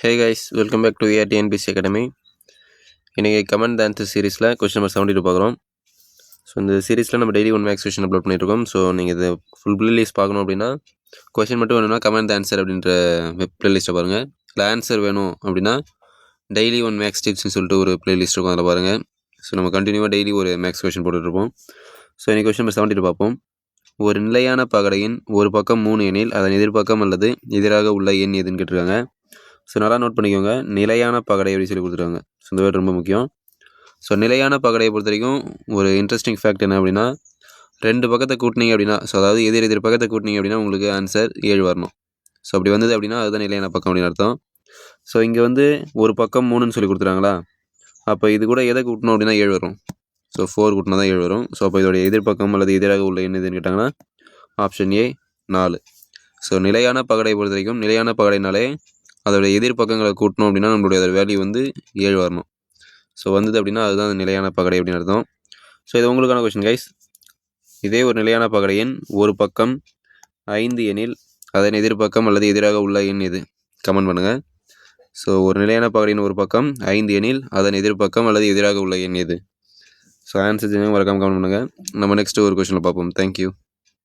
Hey guys welcome back to AR TNPSC academy இன்றைக்கி comment answer சீரிஸில் question number seventy two பார்க்குறோம். So இந்த சீரிஸில் நம்ம daily one marks question upload பண்ணியிருக்கோம் ஸோ நீங்கள் இது ஃபுல் ப்ளேலிஸ்ட் பார்க்கணும் அப்படின்னா கொஸ்டின் மட்டும் வேணும்னா கமெண்ட் ஆன்சர் அப்படின்ற வெப் ப்ளேலிஸ்ட்டை பாருங்கள் இல்லை ஆன்சர் வேணும் அப்படின்னா டெய்லி ஒன் மேக்ஸ் டிப்ஸ்னு சொல்லிட்டு ஒரு ப்ளேலிஸ்ட் இருக்கும் அதில் பாருங்கள் ஸோ நம்ம கண்டினியூவாக டெய்லி ஒரு மேக்ஸ் கொஸ்டின் போட்டுட்ருப்போம் ஸோ இன்றைக்கி கொஸ்டின் நம்பர் செவன்ட்டி டூ பார்ப்போம். ஒரு நிலையான பகடையின் ஒரு பக்கம் மூணு எண்ணில் அதன் எதிர்பக்கம் அல்லது எதிராக உள்ள எண் எதுன்னு கேட்டிருக்காங்க. ஸோ நல்லா நோட் பண்ணிக்கோங்க. நிலையான பகடை அப்படின்னு சொல்லி கொடுத்துருக்காங்க. ஸோ இந்த வேர்டு ரொம்ப முக்கியம். ஸோ நிலையான பகடையை பொறுத்த வரைக்கும் ஒரு இன்ட்ரெஸ்டிங் ஃபேக்ட் என்ன அப்படின்னா ரெண்டு பக்கத்தை கூட்டினீங்க அப்படின்னா ஸோ அதாவது எதிர் எதிர் பக்கத்தை கூட்டினீங்க அப்படின்னா உங்களுக்கு ஆன்சர் ஏழு வரணும். ஸோ அப்படி வந்தது அப்படின்னா அதுதான் நிலையான பக்கம் அப்படின்னு அர்த்தம். ஸோ இங்கே வந்து ஒரு பக்கம் மூணுன்னு சொல்லி கொடுத்துறாங்களா அப்போ இது கூட எதை கூட்டணும் அப்படின்னா ஏழு வரும். ஸோ ஃபோர் கூட்டினா தான் ஏழு வரும். ஸோ அப்போ இதோடைய எதிர்பக்கம் அல்லது எதிராக உள்ள என்னதுன்னு கேட்டாங்கன்னா ஆப்ஷன் ஏ நாலு. ஸோ நிலையான பகடை பொறுத்த வரைக்கும் நிலையான பகடைனாலே அதோடய எதிர்பக்கங்களை கூட்டணும் அப்படின்னா நம்மளுடைய அதோட வேல்யூ வந்து ஏழு வரணும். ஸோ வந்தது அப்படின்னா அதுதான் அந்த நிலையான பகடை அப்படின்னு அர்த்தம். ஸோ இது உங்களுக்கான கொஷின் கைஸ் இதே ஒரு நிலையான பகடை எண் ஒரு பக்கம் ஐந்து எனில் அதன் எதிர்பக்கம் அல்லது எதிராக உள்ள எண் இது கமெண்ட் பண்ணுங்கள் ஸோ ஒரு நிலையான பகடையின் ஒரு பக்கம் ஐந்து எனில் அதன் எதிர்பக்கம் அல்லது எதிராக உள்ள எண் எது? ஸோ ஆன்சர் மறக்காமல் கமெண்ட் பண்ணுங்கள் நம்ம நெக்ஸ்ட் ஒரு கொஷனில் பார்ப்போம். தேங்க்யூ